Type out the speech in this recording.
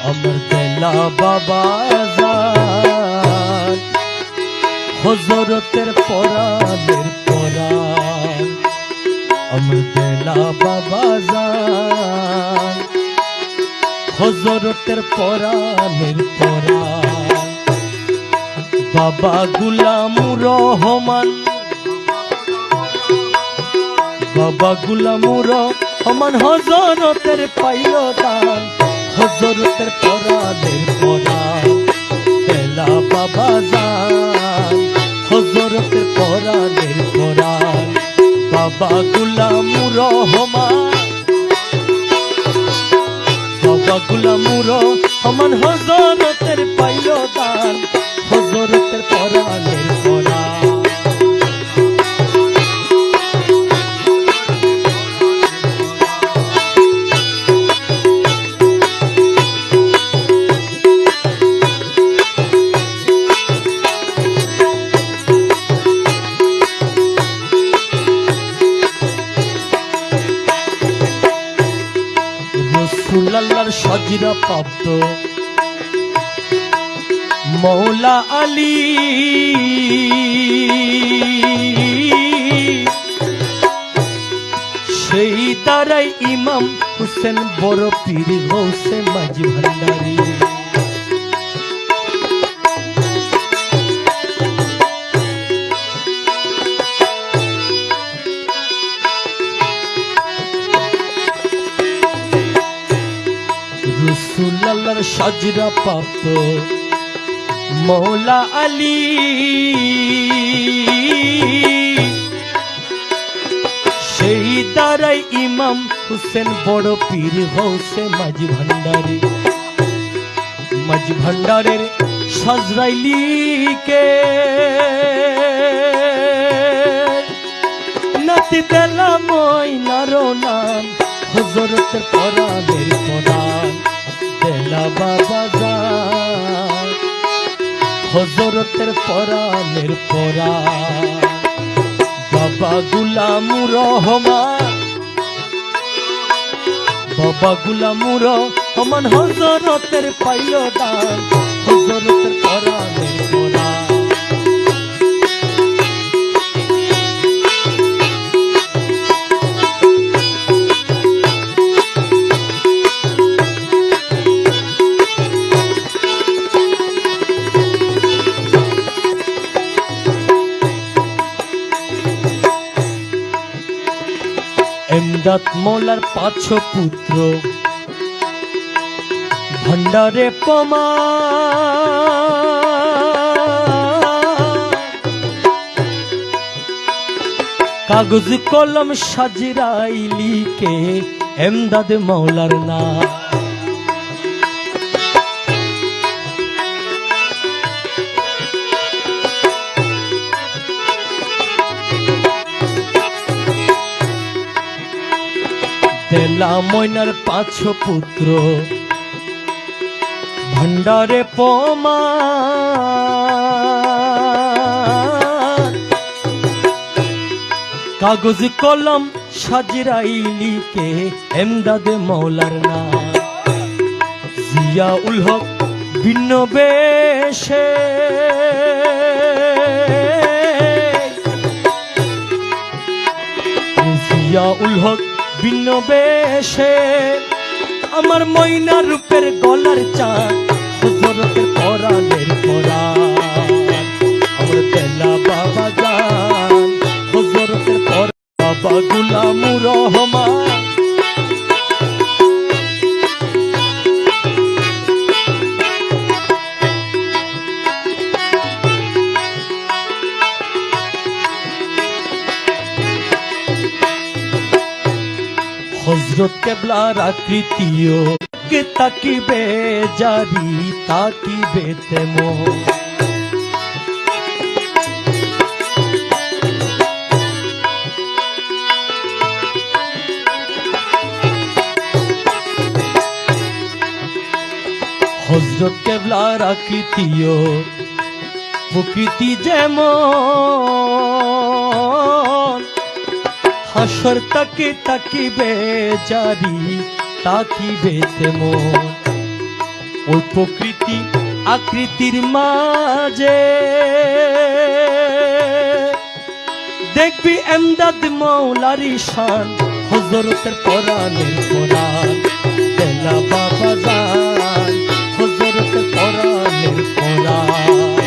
আমার বেলা বাবা হজরতের পরাণের পরাণ আমার বেলা বাবা হজরতের পরাণের পরাণ বাবা গুলামুর রহমান বাবা গুলামুর রহমান হজরতের দান হজরতের পরাণের পরাণ বেলা বাবা যান হজরতের পরাণের পরাণ বাবা গুলামুর রহমান। বাবা গুলামুর রহমান হজরতের পাইল দান হজরতের পরাণ রসুল্লাহর সজিরা পাব্দ মৌলা আলী। সেই তারাই ইমাম হুসেন বড় পীর হোসে মাঝি ভান্ডারী। রসুল্লাহর সজরা প্রাপ্ত মৌলা আলী। সেই দ্বারাই ইমাম হুসেন বড় পীর হৌসে মাঝি ভান্ডারী। মাঝি ভান্ডারের সজরাইলিকে নাতি বেলা ময়নার নাম, হজরতের বাবা যান হজরতের পরাণের পরা। বাবা গুলাম রহমান। বাবা গুলাম রহমান হজরতের পাইল দান হজরতের পরাণের এমদাদ মোলার পাঁচ পুত্র। ভণ্ডারে পমা। কাগজ কলম সাজরাইলিকে এমদাদ মৌলার না দেলা ময়নার পাঁচ পুত্র। ভণ্ডারে পমা। কাগজ, কলম সাজরাইলিকে এমদাদে মৌলার না জিয়া উল হক ভিন্ন বেশে জিয়া উল হক ভিন্ন বেশে। আমার ময়না রূপের গলার চাঁদ হজরতের পরাণের পরাণ। আমার তেলা বাবা যান হজরতের পর বাবা গুলামুর রহমান। হজরত কেবলার আকৃতিও কে তাকিবে জারি তাকিবে তেমন হজরত কেবলার আকৃতিও প্রকৃতি যেমন হাসর তাকে তাকিবে, জারি তাকিবে মন। ওই প্রকৃতি আকৃতির মাঝে। দেখবি এমদাদ মৌলারি শান হজরতের পরাণের পরাণ তেলা বাবা যান হজরতের পরাণের পরাণ